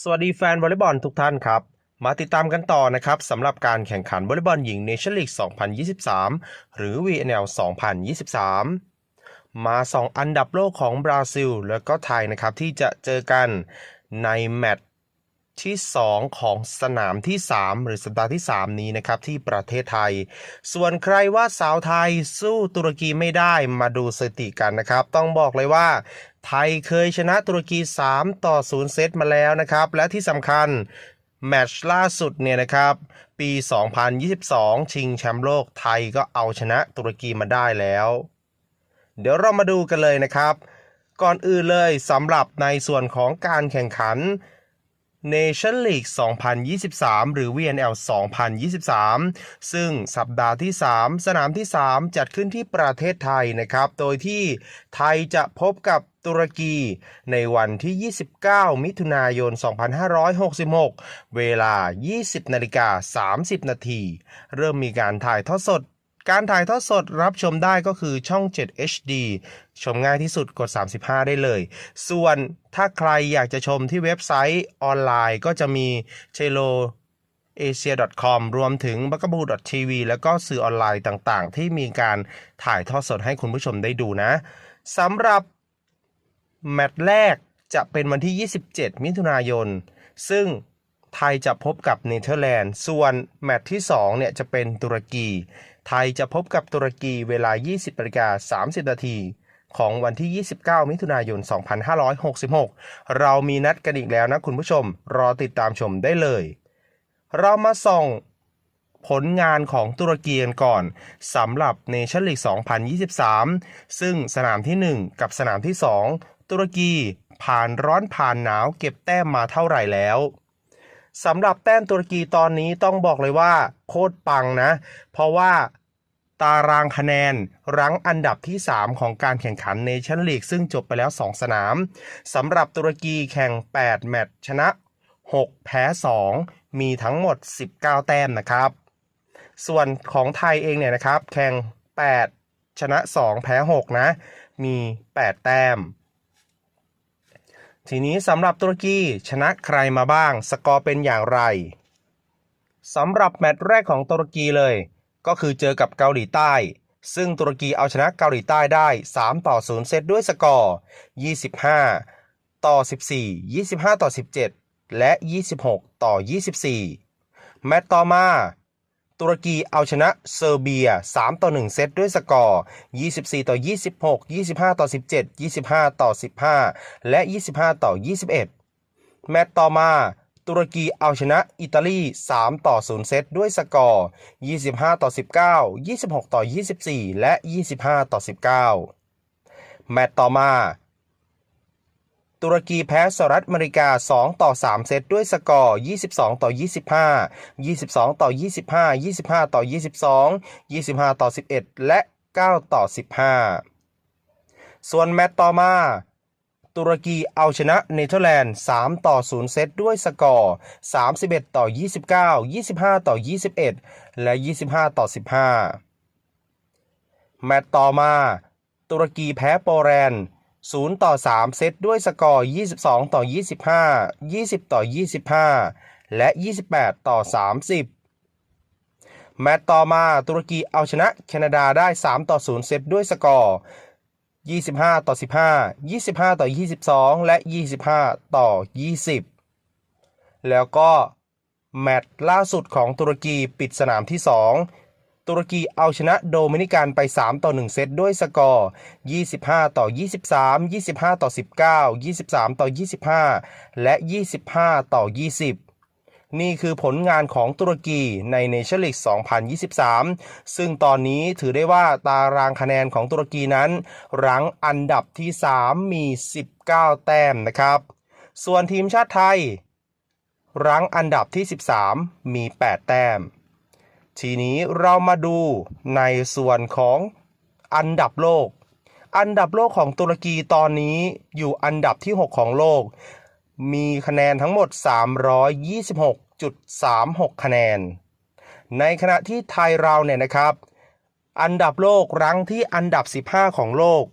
สวัสดีแฟนวอลเลย์บอลทุกท่านครับ มาติดตามกันต่อนะครับสำหรับการแข่งขันวอลเลย์บอลหญิงเนชั่นลีก 2023 หรือ VNL 2023 มาสองอันดับโลกของบราซิล แล้วก็ไทยนะครับ ที่จะเจอกันในแมตช์ที่ 2 ของสนามที่ 3 หรือสัปดาห์ที่ 3 นี้นะครับ ที่ประเทศไทย ส่วนใครว่าสาวไทยสู้ตุรกีไม่ได้มาดูสถิติกันนะครับ ต้องบอกเลยว่า ไทยเคยชนะตุรกี 3 ต่อ 0 เซตมาแล้วนะครับ และที่สำคัญ แมตช์ล่าสุดเนี่ยนะครับ ปี 2022 ชิงแชมป์โลกไทยก็เอาชนะตุรกีมาได้แล้ว เดี๋ยวเรามาดูกันเลยนะครับ ก่อนอื่นเลยสำหรับในส่วนของการแข่งขัน Nation League 2023 หรือ VNL 2023 ซึ่งสัปดาห์ที่ 3 สนามที่ 3 จัดขึ้นที่ประเทศไทยนะครับ โดยที่ไทยจะพบกับตุรกีในวันที่ 29 มิถุนายน 2566 เวลา 20นาฬิกา30 นาที เริ่มมีการถ่ายทอดสด การถ่ายทอดสดรับชมได้ก็คือช่อง 7 HD ชมง่ายที่สุดกด 35 ได้เลย ส่วนถ้าใครอยากจะชมที่เว็บไซต์ออนไลน์ก็จะมี c h e l o asia.com รวมถึง b a k a b o tv แล้วก็สื่อออนไลน์ต่างๆ ที่มีการถ่ายทอดสดให้คุณผู้ชมได้ดูนะสำหรับแมตช์แรกจะเป็นวันที่ 27 มิถุนายน ซึ่งไทยจะพบกับเนเธอร์แลนด์ ส่วนแมตช์ที่ 2 เนี่ยจะเป็นตุรกี ไทยจะพบกับตุรกีเวลา 20นาฬิกา30 นาทีของวันที่ 29 มิถุนายน 2566 เรามีนัดกันอีกแล้วนะคุณผู้ชม รอติดตามชมได้เลย เรามาส่องผลงานของตุรกีกันก่อนสำหรับเนชั่นลีก 2023 ซึ่งสนามที่ 1 กับสนามที่ 2 ตุรกีผ่านร้อนผ่านหนาวเก็บแต้มมาเท่าไหร่แล้ว สำหรับแต้มตุรกีตอนนี้ต้องบอกเลยว่าโคตรปังนะ เพราะว่าตารางคะแนนรั้งอันดับที่ 3 ของการแข่งขันเนชั่นลีกซึ่งจบไปแล้ว 2 สนามสำหรับตุรกีแข่ง 8 แมตช์ชนะ 6 แพ้ 2 มีทั้งหมด 19 แต้มนะครับ ส่วนของไทยเองเนี่ยนะครับ แข่ง 8 ชนะ 2 แพ้ 6 นะ มี 8 แต้ม ทีนี้สำหรับตุรกีชนะใครมาบ้าง สกอร์เป็นอย่างไรสำหรับแมตช์แรกของตุรกีเลย ก็คือเจอกับเกาหลีใต้ ซึ่งตุรกีเอาชนะเกาหลีใต้ได้ 3 ต่อ 0 เซตด้วยสกอร์ 25 ต่อ 14 25 ต่อ 17 และ 26 ต่อ 24 แมตช์ต่อมา ตุรกีเอาชนะเซอร์เบีย 3 ต่อ 1 เซตด้วยสกอร์ 24 ต่อ 26 25 ต่อ 17 25 ต่อ 15 และ 25 ต่อ 21 แมตช์ต่อมา ตุรกีเอาชนะอิตาลี 3 ต่อ 0 เซตด้วยสกอร์ 25 ต่อ 19 26 ต่อ 24 และ 25 ต่อ 19 แมตช์ต่อมา ตุรกีแพ้สหรัฐอเมริกา 2 ต่อ 3 เซตด้วยสกอร์ 22 ต่อ 25 22 ต่อ 25 25 ต่อ 22 25 ต่อ 11 และ 9 ต่อ 15 ส่วนแมตช์ต่อมาตุรกีเอาชนะเนเธอร์แลนด์ 3 ต่อ 0 เซตด้วยสกอร์ 31 ต่อ 29 25 ต่อ 21 และ 25 ต่อ 15 แมตช์ต่อมา ตุรกีแพ้โปรแลนด์ 0 ต่อ 3 เซตด้วยสกอร์ 22 ต่อ 25 20 ต่อ 25 และ 28 ต่อ 30 แมตช์ต่อมาตุรกีเอาชนะแคนาดาได้ 3 ต่อ 0 เซตด้วยสกอร์ 25 ต่อ 15 25 ต่อ 22 และ 25 ต่อ 20 แล้วก็แมตช์ล่าสุดของตุรกีปิดสนามที่ 2 ตุรกีเอาชนะโดมินิกันไป 3 ต่อ 1 เซตด้วยสกอร์ 25 ต่อ 23 25 ต่อ 19 23 ต่อ 25 และ 25 ต่อ 20นี่คือผลงานของตุรกีในเนชั่นลีก 2023 ซึ่งตอนนี้ถือได้ว่าตารางคะแนนของตุรกีนั้น รั้งอันดับที่ 3 มี 19 แต้มนะครับ ส่วนทีมชาติไทย รั้งอันดับที่ 13 มี 8 แต้ม ทีนี้เรามาดูในส่วนของอันดับโลก อันดับโลกของตุรกีตอนนี้อยู่อันดับที่ 6 ของโลก มีคะแนนทั้งหมด 326.36 คะแนน ในขณะที่ไทยเราเนี่ยนะครับ อันดับโลกรั้งที่อันดับ 15 ของโลก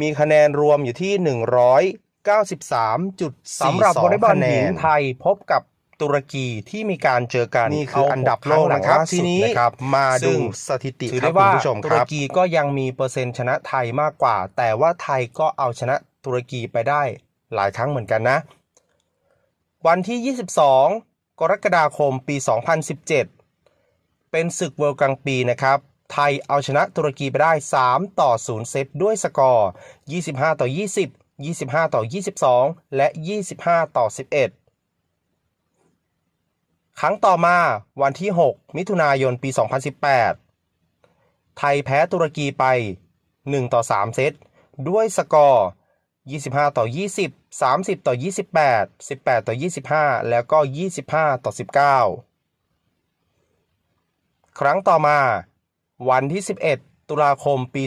มีคะแนนรวมอยู่ที่93.42สำหรับวอลเลย์บอลหญิงคะแนนไทยพบกับ ตุรกีที่มีการเจอกันนี่คืออันดับโลกเาหนะครับล่าสุทีดนี้นะครับมาซึ่ดูงสถิติถือครัได้บคุณว่าผู้ชมตุครรับกีก็ยังมีเปอร์เซ็นต์ชนะไทยมากกว่า แต่ว่าไทยก็เอาชนะตุรกีไปได้หลายครั้งเหมือนกันนะ วันที่ 22 กรกฎาคมปี 2017 เป็นศึกเวิลด์กลางปีนะครับไทยเอาชนะตุรกีไปได้ 3 ต่อ 0 เซตด้วยสกอร์ 25 ต่อ 20 25 ต่อ 22 และ 25 ต่อ 11 ครั้งต่อมาวันที่ 6 มิถุนายนปี 2018 ไทยแพ้ตุรกีไป 1 ต่อ 3 เซต ด้วยสกอร์ 25 ต่อ 20 30 ต่อ 28 18 ต่อ 25 แล้วก็ 25 ต่อ 19 ครั้งต่อมา วันที่ 11 ตุลาคมปี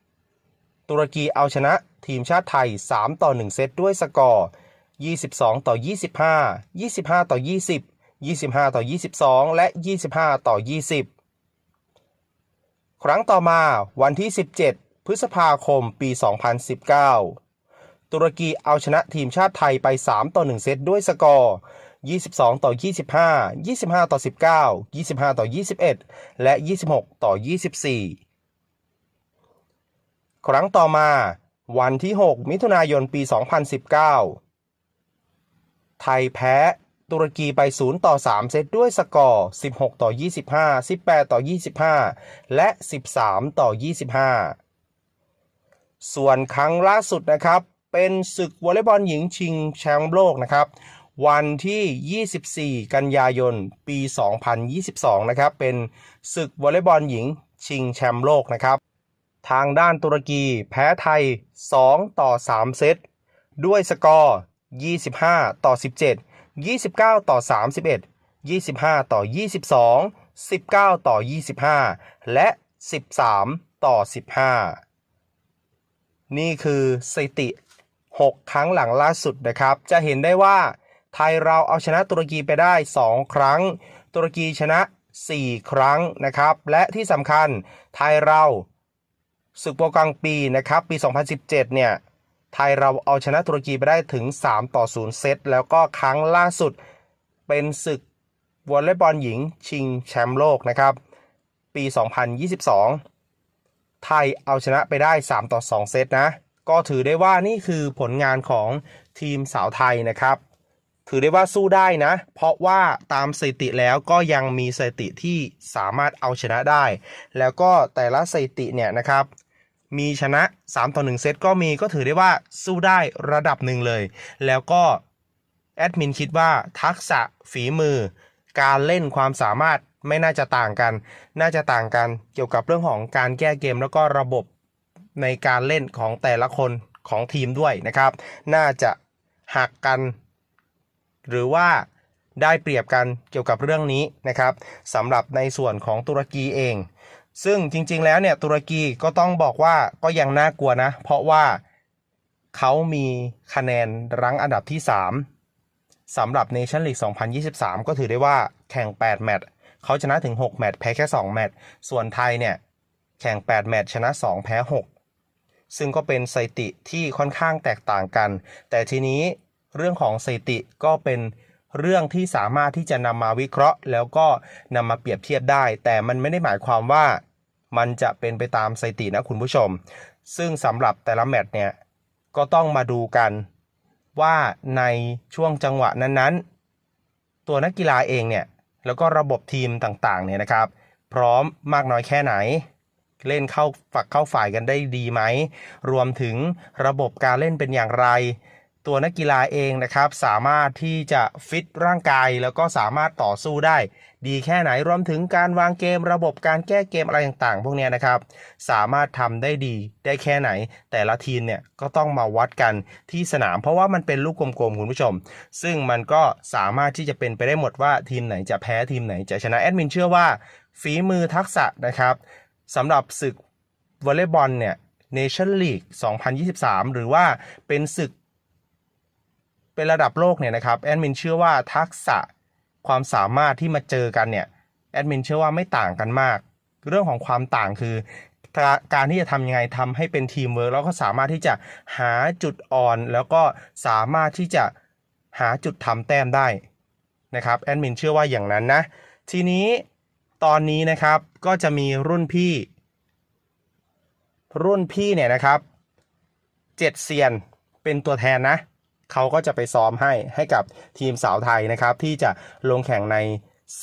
2018 ตุรกีเอาชนะทีมชาติไทย 3 ต่อ 1 เซตด้วยสกอร์ 22 ต่อ 25 25 ต่อ 20 25 ต่อ 22 และ 25 ต่อ 20 ครั้งต่อมาวันที่ 17 พฤษภาคม ปี 2019 ตุรกีเอาชนะทีมชาติไทยไป 3 ต่อ 1 เซตด้วยสกอร์ 22 ต่อ 25 25 ต่อ 19 25 ต่อ 21 และ 26 ต่อ 24 ครั้งต่อมาวันที่ 6 มิถุนายน ปี 2019 ไทยแพ้ตุรกีไป 0 ต่อ 3 เซตด้วยสกอร์ 16 ต่อ 25 18 ต่อ 25 และ 13 ต่อ 25 ส่วนครั้งล่าสุดนะครับ เป็นศึกวอลเลย์บอลหญิงชิงแชมป์โลกนะครับ วันที่ 24 กันยายน ปี 2022 นะครับ เป็นศึกวอลเลย์บอลหญิงชิงแชมป์โลกนะครับ ทางด้านตุรกีแพ้ไทย 2 ต่อ 3 เซตด้วยสกอร์ 25 ต่อ 17 29 ต่อ 31 25 ต่อ 22 19 ต่อ 25 และ 13 ต่อ 15 นี่คือสถิติ 6 ครั้งหลังล่าสุดนะครับ จะเห็นได้ว่าไทยเราเอาชนะตุรกีไปได้ 2 ครั้ง ตุรกีชนะ 4 ครั้งนะครับ และที่สำคัญไทยเราศึกโปรกลางปีนะครับ ปี 2017 เนี่ย ไทยเราเอาชนะตุรกีไปได้ถึง 3 ต่อ 0 เซต แล้วก็ครั้งล่าสุดเป็นศึกวอลเลย์บอลหญิงชิงแชมป์โลกนะครับ ปี 2022 ไทยเอาชนะไปได้ 3 ต่อ 2 เซตนะ ก็ถือได้ว่านี่คือผลงานของทีมสาวไทยนะครับ ถือได้ว่าสู้ได้นะ เพราะว่าตามสถิติแล้วก็ยังมีสถิติที่สามารถเอาชนะได้ แล้วก็แต่ละสถิติเนี่ยนะครับ มีชนะ 3 ต่อ 1 เซตก็มีก็ถือได้ว่าสู้ได้ระดับหนึ่งเลย แล้วก็แอดมินคิดว่าทักษะฝีมือ การเล่นความสามารถไม่น่าจะต่างกัน น่าจะต่างกันเกี่ยวกับเรื่องของการแก้เกมแล้วก็ระบบในการเล่นของแต่ละคนของทีมด้วยนะครับ น่าจะหักกัน หรือว่าได้เปรียบกันเกี่ยวกับเรื่องนี้นะครับสำหรับในส่วนของตุรกีเอง ซึ่งจริงๆแล้วเนี่ยตุรกีก็ต้องบอกว่าก็ยังน่ากลัวนะ เพราะว่าเขามีคะแนนรั้งอันดับที่ 3สำหรับ Nation League 2023 ก็ถือได้ว่าแข่ง 8 แมตช์เขาชนะถึง 6 แมตช์แพ้แค่ 2 แมตช์ส่วนไทยเนี่ย แข่ง 8 แมตช์ชนะ 2 แพ้ 6 ซึ่งก็เป็นสถิติที่ค่อนข้างแตกต่างกัน แต่ทีนี้เรื่องของสถิติก็เป็น เรื่องที่สามารถที่จะนำมาวิเคราะห์ แล้วก็นำมาเปรียบเทียบได้ แต่มันไม่ได้หมายความว่ามันจะเป็นไปตามสถิตินะคุณผู้ชม ซึ่งสำหรับแต่ละแมตช์เนี่ยก็ต้องมาดูกันว่าในช่วงจังหวะนั้นๆ ตัวนักกีฬาเองเนี่ยแล้วก็ระบบทีมต่างๆเนี่ยนะครับ พร้อมมากน้อยแค่ไหน เล่นเข้าฝักเข้าฝ่ายกันได้ดีไหม รวมถึงระบบการเล่นเป็นอย่างไร ตัวนักกีฬาเองนะครับ สามารถที่จะฟิตร่างกายแล้วก็สามารถต่อสู้ได้ ดีแค่ไหนรวมถึงการวางเกมระบบการแก้เกมอะไรต่างๆ พวกนี้นะครับ สามารถทำได้ดีได้แค่ไหน แต่ละทีมเนี่ยก็ต้องมาวัดกันที่สนาม เพราะว่ามันเป็นลูกกลมๆคุณผู้ชม ซึ่งมันก็สามารถที่จะเป็นไปได้หมดว่าทีมไหนจะแพ้ทีมไหนจะชนะแอดมินเชื่อว่าฝีมือทักษะนะครับสำหรับศึกวอลเลย์บอลเนี่ย Nation League 2023 หรือว่าเป็นศึก เป็นระดับโลกเนี่ยนะครับแอดมินเชื่อว่าทักษะความสามารถที่มาเจอกันเนี่ยแอดมินเชื่อว่าไม่ต่างกันมาก เรื่องของความต่างคือ การที่จะทำยังไงทำให้เป็นทีมเวิร์กแล้วก็สามารถที่จะหาจุดอ่อน แล้วก็สามารถที่จะหาจุดทำแต้มได้นะครับแอดมินเชื่อว่าอย่างนั้นนะทีนี้ตอนนี้นะครับก็จะมีรุ่นพี่ รุ่นพี่เนี่ยนะครับเจ็ดเซียนเป็นตัวแทนนะ เขาก็จะไปซ้อมให้ให้กับทีมสาวไทยนะครับ ที่จะลงแข่งใน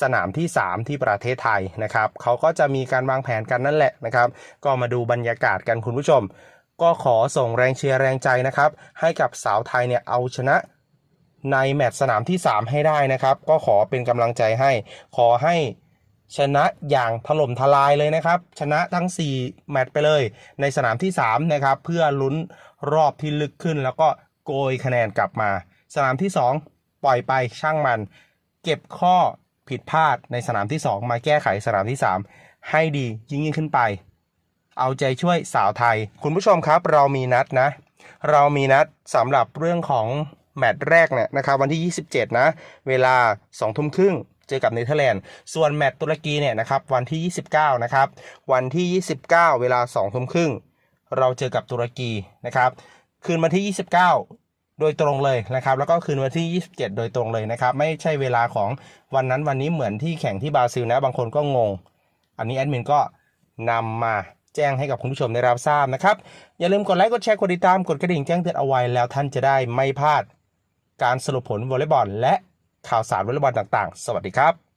สนามที่ 3 ที่ประเทศไทยนะครับเขาก็จะมีการวางแผนกันนั่นแหละนะครับ ก็มาดูบรรยากาศกันคุณผู้ชม ก็ขอส่งแรงเชียร์แรงใจนะครับ ให้กับสาวไทยเนี่ยเอาชนะในแมตช์สนามที่ 3 ให้ได้นะครับ ก็ขอเป็นกำลังใจให้ ขอให้ชนะอย่างถล่มทลายเลยนะครับ ชนะทั้ง 4 แมตช์ไปเลย ในสนามที่ 3 นะครับ เพื่อลุ้นรอบที่ลึกขึ้นแล้วก็ โกยคะแนนกลับมา สนามที่ 2 ปล่อยไปช่างมัน เก็บข้อผิดพลาดในสนามที่ 2 มาแก้ไขสนามที่ 3 ให้ดียิ่งยิ่งขึ้นไป เอาใจช่วยสาวไทย คุณผู้ชมครับเรามีนัดนะ เรามีนัดสำหรับเรื่องของแมตช์แรกเนี่ยนะครับวันที่ 27 นะ เวลา2ทุ่มครึ่งเจอกับเนเธอร์แลนด์ ส่วนแมตช์ตุรกีเนี่ยนะครับวันที่ 29 นะครับ วันที่ 29 เวลา2ทุ่มครึ่ง เราเจอกับตุรกีนะครับ คืนวันที่ 29 โดยตรงเลยนะครับ แล้วก็คืนวันที่ 27 โดยตรงเลยนะครับ ไม่ใช่เวลาของวันนั้นวันนี้เหมือนที่แข่งที่บราซิลนะ บางคนก็งง อันนี้แอดมินก็นำมาแจ้งให้กับคุณผู้ชมได้รับทราบนะครับ อย่าลืมกดไลค์ กดแชร์ กดติดตาม กดกระดิ่งแจ้งเตือนเอาไว้แล้วท่านจะได้ไม่พลาด การสรุปผลวอลเลย์บอลและข่าวสารวอลเลย์บอลต่างๆ สวัสดีครับ